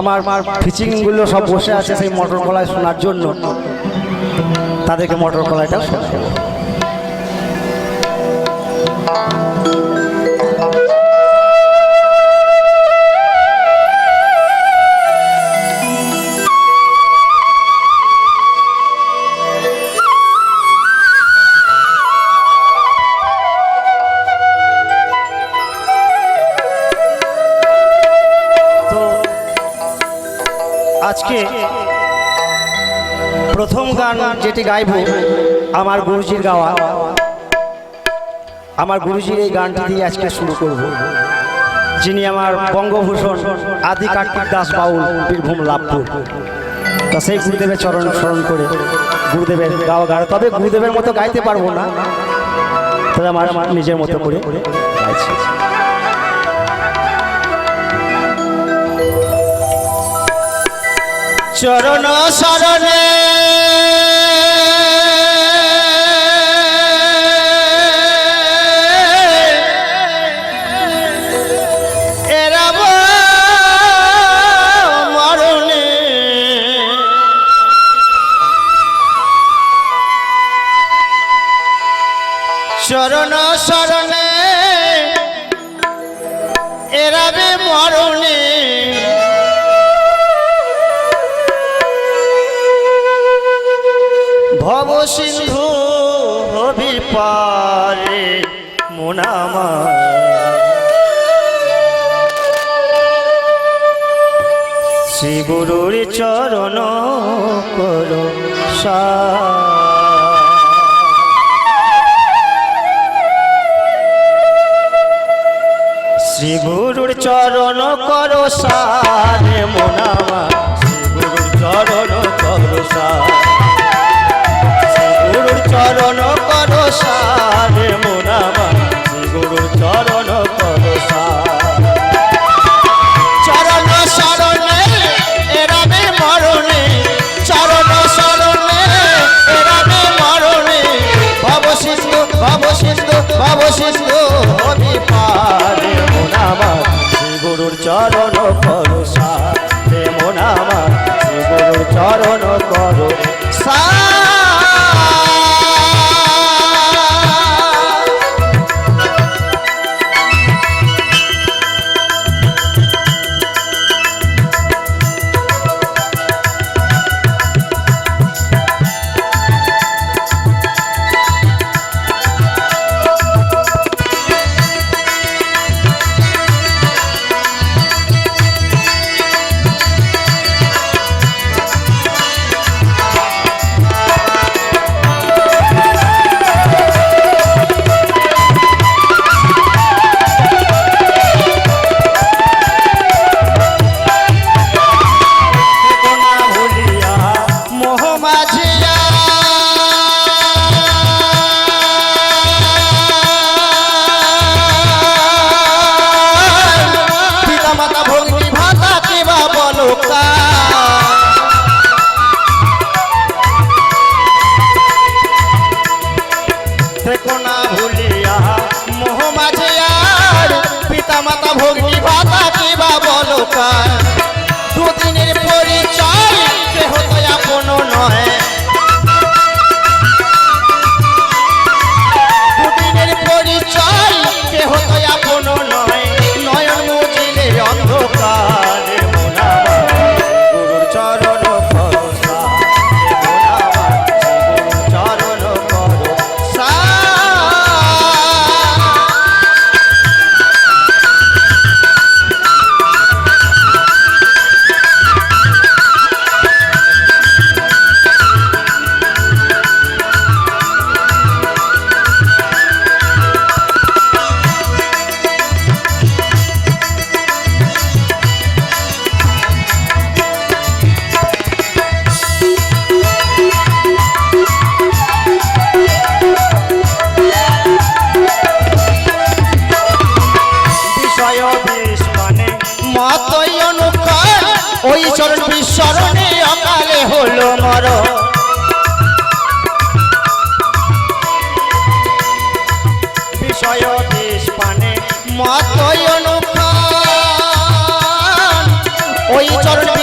আমার ফিচিংগুলো সব বসে আছে সেই মটর কলায় শোনার জন্য। তাদেরকে মটর কলাইটা আজকে প্রথম গান যেটি গাইব আমার গুরুজির গাওয়া। আমার গুরুজির এই গানটি দিয়ে আজকে শুরু করব। যিনি আমার বঙ্গভূষণ আদি কার্তিক দাস বাউল বীরভূম লাভপুর। তা সেই গুরুদেবের চরণ স্মরণ করে গুরুদেবের গাওয়া গান তবে গুরুদেবের মতো গাইতে পারব না, তবে আমার নিজের মতো করে গাইছি। চরণ মরণে। চরণ শরণে এরাবে মরণে। ভব সিন্ধু হবি পারে মোনামা শ্রী গুরুর চরণ করো শ্রী চরণ করো সারে মোনামা চরণ পিতা মাতা পাতা ভাতা কিবা বলো দুদিনের পরিচয় কেহ তো আপন নয়। দুদিনের পরিচয় কেহ তো আপন নয় সংশয় দেশ পানে। মতয়ন ওই চরণ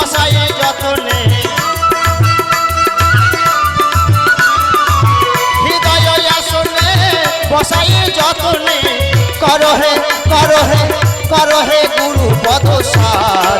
মশাই যতনে। হৃদয় আসনে বসাই যতনে। করহে করহে করহে গুরু পদ সার।